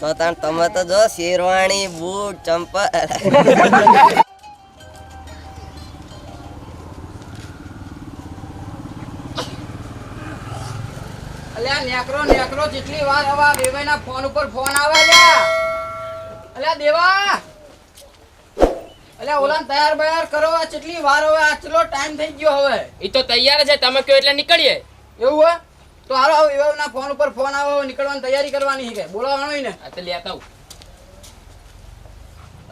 તો તાણ તમે તો જો શેરવાણી બૂટ ચંપલ. અલ્યા નેકરો નેકરો જેટલી વાર આવા દેવાઈના ફોન ઉપર ફોન આવે અલ્યા અલ્યા દેવા. અલ્યા ઓલા તૈયાર બયાર કરો આ જેટલી વાર હવે આટલો ટાઈમ થઈ ગયો હવે. એ તો તૈયાર છે તમે કયો એટલે નીકળીએ? એવું હોય તો હાલો હવે દેવાઈના ફોન ઉપર ફોન આવો નીકળવાની તૈયારી કરવાની છે કે? બોલાવવાનો ને? આ તો લેતા આવું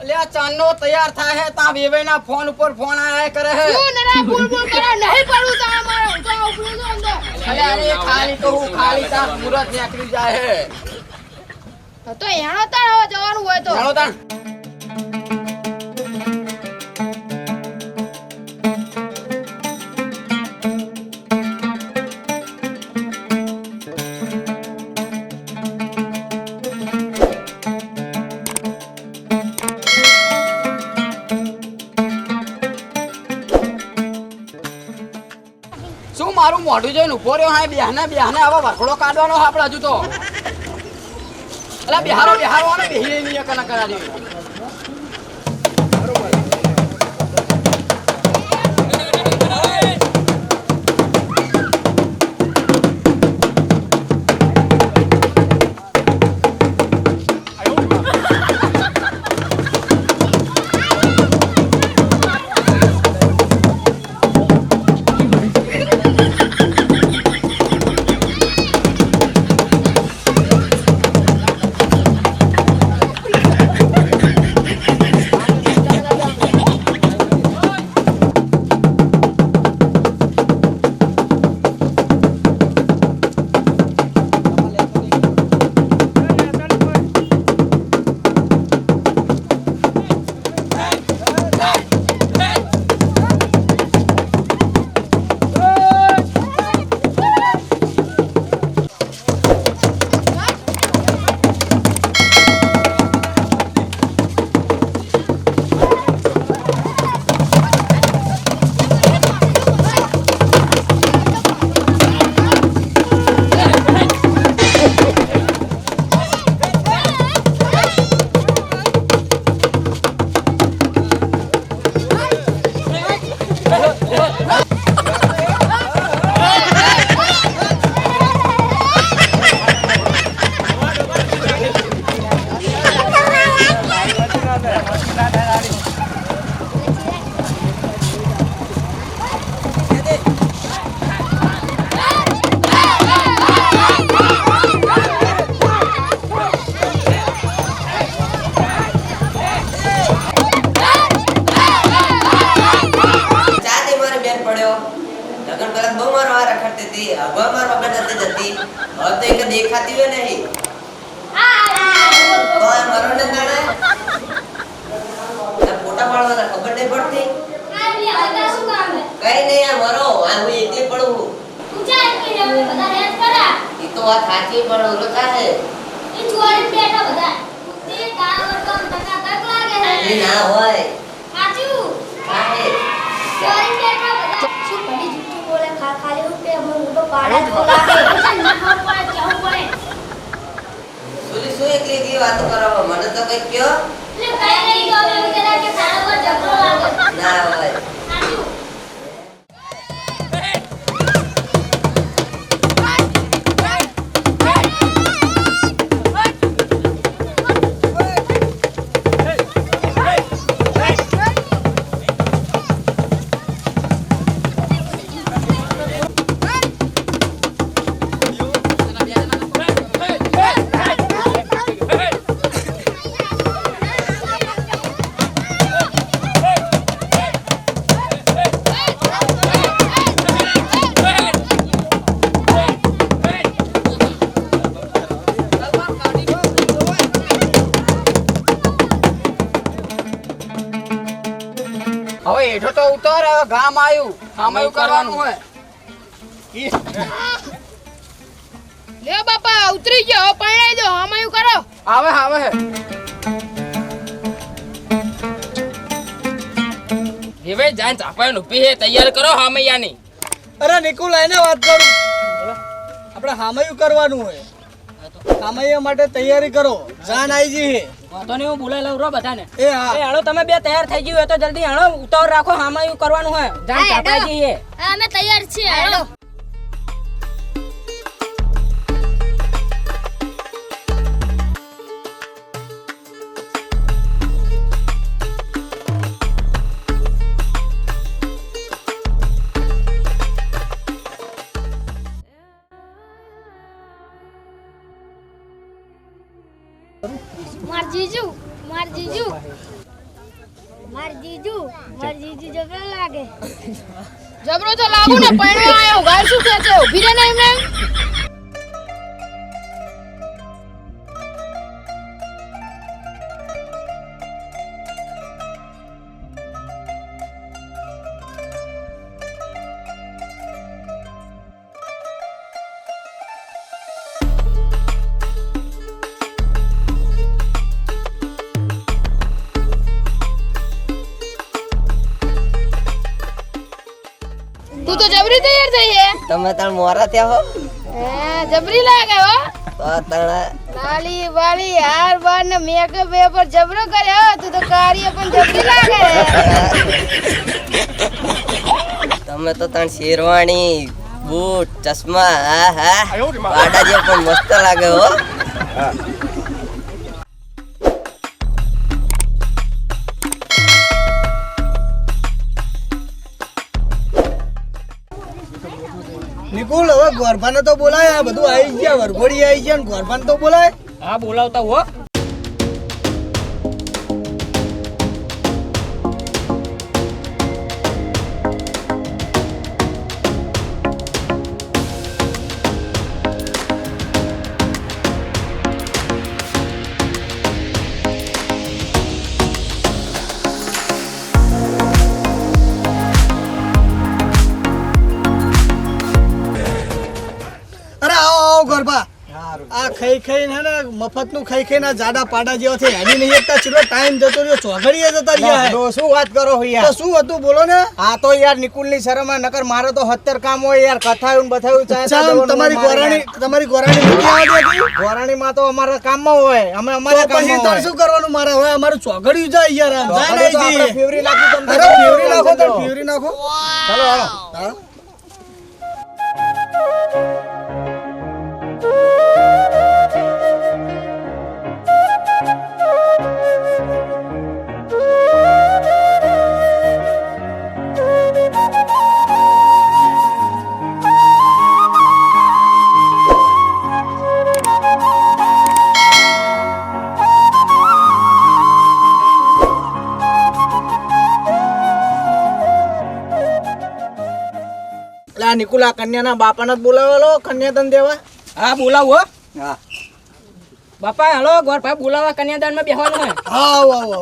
અલ્યા ચાંદનો તૈયાર થાય હે તા વેવાઈના ફોન ઉપર ફોન આયા કરે હે શું નરા બોલ બોલ કરે નહીં પડવું તો અમારે તો ઉપડું છું અંદર. અલ્યા અરે ખાલી તો હું ખાલી તા મુરત નીકળી જાય હે તો એનો તાણ જવાનું હોય તો. તાણ મારું મોઢું જોઈને ઊભો રહ્યો હા બેહને બેહને, આવા વરખડો કાઢવાનો આપણે હજુ તો. એટલે બિહારો બિહારો અને બેહી નહીં કરા દે પહેલા બહુ મારો વાર રખડતી હતી હવે મારો વગર નથી જતી હવે તો એક દેખાતી હોય નહીં. તો આ મરો ને જાણે ફોટા પાડવાના ખબર નહીં પડતી? કઈ નહીં આ મરો. આ હું એકલી પડું ઈ તો વાત સાચી પણ ઓલો થાય એ ના હોય થાય શું ભલી જુઠ્ઠું બોલે ખા ખાલી હું કે અમે મોટો પાડા જેવો લાગે સુલી શું એકલી એકલી વાતો કરો મને તો કઈ કયો ના હોય. હેઠો તો ઉતર હવે ગામ આવ્યું આમાં કરવાનું હોય. લે બાપા ઉતરી ગયો પરણાઈ દો હમાયું કરો. આવે આવે. હે હવે જાન ચાપાયો ઊભી હે તૈયાર કરો હામૈયાની. અરે નિકુલ એને વાત કરું. આપણે હામયું કરવાનું હોય. હામૈયા માટે તૈયારી કરો. જાન આવી જઈએ વાંધો નહીં હું બોલાવી લઉં રો બધાને. એ હા. એ હાલો તમે બે તૈયાર થઈ ગયું હોય તો જલ્દી હાલો ઉતાવળ રાખો હામાં એવું કરવાનું હોય. જાન હા, જઈએ અમે તૈયાર છીએ માર જીજુ માર જીજુ. માર જીજુ માર જીજુ જબરો લાગે. જબરો તો લાગુ ને, પૈણો આયો ઘર શું કે છે? ઊભી રહે ને એમને. તમે તાર મોરા થયા હો? હે જબરી લાગે હો? તો તણા લાલી વાલી હાર બાર ને મેકઅપ એ પર જબરો કર્યો હો. તું તો કાર્ય પણ જબરી લાગે તમે તો તણ શેરવાણી બૂટ ચશ્મા હા હા. પાડા જે પણ મસ્ત લાગે હો. નિકુલ હવે ગોરભાને તો બોલાય, આ બધું આવી ગયા, વરઘોડી આવી ગયા ગોરફાને તો બોલાય. હા, બોલાવતા હો. આ ખાઈ ખાઈને ને મફતનું ખાઈ ખાઈને ના જાડા પાડા જેવા છે. એની નહીં એકતા ચલો ટાઈમ જતો રહ્યો. ચોઘડીએ જતા રહ્યા. શું વાત કરો તો યાર? શું હતું બોલો ને? આ તો યાર નિકુલની શરમ નકર મારે તો હત્તર કામ હોય યાર. કથાયું બથાયું ચાલ તમારી ગોરાણી તમારી ગોરાણી? ગોરાણી માં તો અમારા કામમાં હોય. અમે અમારે કામમાં હોય. શું કરવાનું મારે? હવે અમારું ચોઘડ્યું જાય યાર. જાય નહીં ફેવરી નાખો તમને ફેવરી નાખો ચલો ફેવરી નાખો. હાલો. નિકુલ કન્યાના બાપાને જ બોલાવેલો કન્યાદાન દેવા. હા બોલાવો હા. બાપા હાલો ગોર ભાઈ બોલાવા કન્યાદાનમાં બેહવાનું હોય. આવો આવો.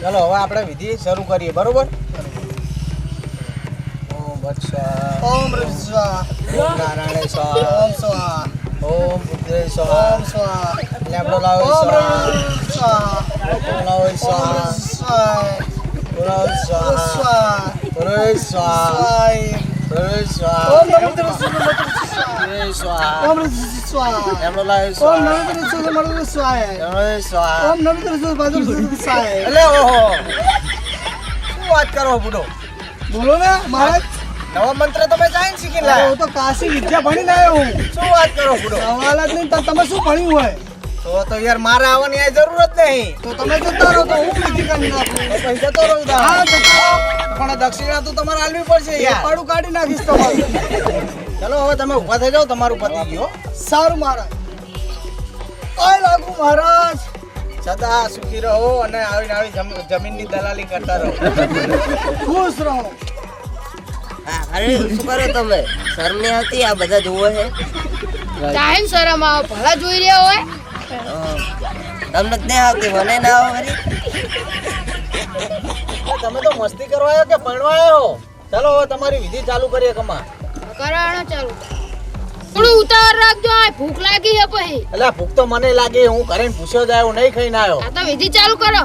ચલો હવે આપણે વિધિ શરૂ કરીએ બરોબર? ઓમ વત્સા. ઓમ હ્રીમ ઓમ નારાયણ સ્વાહા ઓમ સ્વાહા. ઓમ પુત્રે સ્વાહા ઓમ સ્વાહા. લેબડો લાવો ઓમ સ્વાહા હ્રીમ સ્વાહા. ઓમ લાવો ઓમ સ્વાહા હ્રીમ સ્વાહા. બોલાવો ઓમ સ્વાહા સ્વાહા. પુરે સ્વાહા સ્વાહા. પુરે ઓમ સ્વાહા નમિત્ર સુરમત્ર સ્વાહા. પુરે સ્વાહા ઓમ હ્રીમ સ્વાહા. લેબડો લાવો ઓમ સ્વાહા નમિત્ર સુરમત્ર સ્વાહા. લેબડો સ્વાહા ઓમ નમિત્ર સુરમત્ર સ્વાહા. એટલે ઓહો શું વાત કરો બુડો બોલો ને મહારાજ નવો મંત્ર તમે જાઈને શીખી લાયા હું તો કાશી વિદ્યા ભણીને આવ્યો હું. શું વાત કરો બુડો? સવાલ જ નહીં તમે શું ભણ્યું હોય? તો તો યાર મારે આવવાની આ જરૂર જ નહીં. તો તમે જતા રહો તો હું બીજી કરી. નાખું તો પછી જતો રહું તાર. હા જતો પણ દક્ષિણા તો તમારે આલવી પડશે યાર. પાડું કાઢી નાખીશ તમારું. ચલો હવે તમે ઊભા થઈ જાઓ તમારું પતિ ગયો સારું મહારાજ. આય લાગુ મહારાજ. સદા સુખી રહો અને આવીને આવી જમ- જમીનની દલાલી કરતા રહો. ખુશ રહો. અરે શું કરો તમે? શરમ નહીં આવતી આ બધા જોવો છે ટાઈમ શરમ આવો ભલા જોઈ રહ્યા હોય? તમને જ નહીં આવતી મને ના આવે. તમે તો મસ્તી કરવા આવ્યો કે ભણવા આવ્યો ચાલો હવે તમારી વિધિ ચાલુ કરીએ કમા. કરાણો ચાલુ. થોડું ઉતાવળ રાખજો આ ભૂખ લાગી છે પછી. એટલે ભૂખ તો મને લાગી હું કરીને પૂછ્યો જાય હું નહીં ખાઈને આવ્યો. આ તો વિધિ ચાલુ કરો.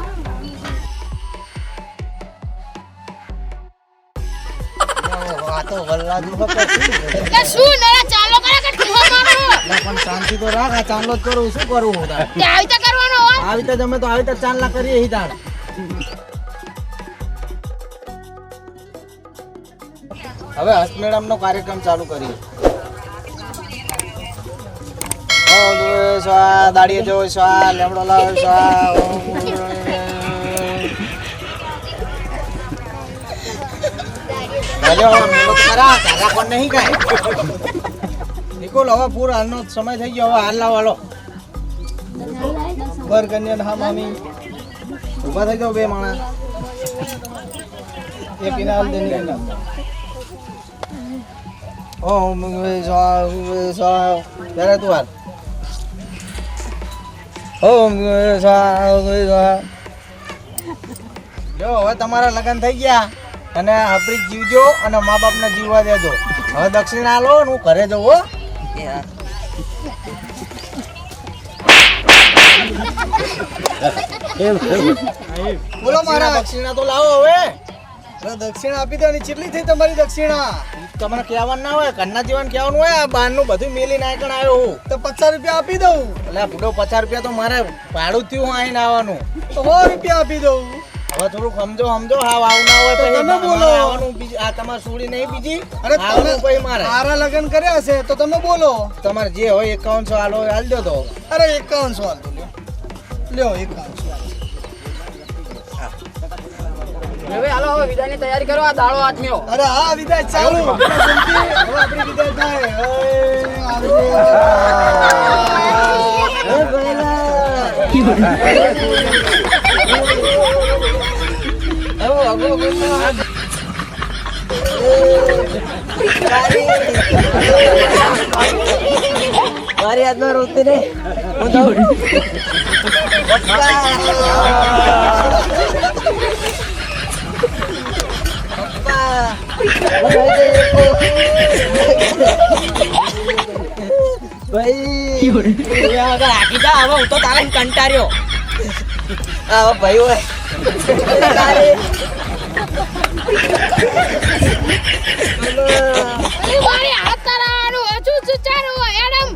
તો વલ્લાદનું હતો શું કરે? શું નળા ચાલો કરે કે ઠીહો મારો પણ શાંતિ તો રાખ આ ચાંદલો જ કરું શું કરું હું તાર? તે આવી તો કરવાનો આવી તો તમે તો આવી રીતે ચાંદલા કરીએ હી તાર હવે હસ્તમેળામ નો કાર્યક્રમ ચાલુ કરીએ ઓમ સ્વાહા, દાડીએ જો સ્વા લેમડો લાવ સ્વા ઓમ નહીં કાંઈ. હવે પૂરો હાલનો સમય થઈ ગયો હવે હાલ લાવો હાલો. કન્યા હા મામી. ઊભા થઈ જાઓ બે માણસ એક ઇના દે ની ઇના ઓમ ગુરુ સ્વાહા, ઓમ ત્યારે તું હાલ. ઓમ ગુરુ સ્વાહા, ઓમ જો હવે તમારા લગ્ન થઈ ગયા. અને હપરી જીવજો અને મા બાપને જીવવા દેજો. હવે દક્ષિણા આલો ને હું ઘરે જઉં હો. બોલો મારા મારા દક્ષિણા તો લાવો હવે. દક્ષિણા આપી દેવાની. કેટલી થઈ તમારી દક્ષિણા. તમને કહેવાનું ના હોય ઘરના જીવન કહેવાનું હોય આ બહારનું બધું મેલી નાખણ આવ્યો હું. તો પચાસ રૂપિયા આપી દઉં. એટલે બુડો પચાસ રૂપિયા તો મારે ભાડું થયું હું આવીને આવવાનું. તો સો રૂપિયા આપી દઉં. હવે થોડુંક સમજો સમજો. હા આવું ના હોય તો તમે બોલો. આ તમારે સુડી નહીં બીજી અરે તમે ભાઈ મારે. મારા લગ્ન કર્યા છે તો તમે બોલો. તમારે જે હોય એકાઉન્ટ હાલો હોય હાલ દો તો. અરે એકાવનસો હાલ દો લ્યો. લ્યો એકાવન સો હાલ. હવે હાલો હવે વિદાયની તૈયારી કરો આ દાડો આત્મીઓ અરે હા વિદાય ચાલુ. હવે આપણી વિદાય થાય. ઓય, આવજે. મારી હાથમાં રોતી રે. ભાઈ રાખી જા હવે હું તો તારે કંટાર્યો આવો ભાઈ હોય. મારે હાથ તારાનું હજુ એડમ.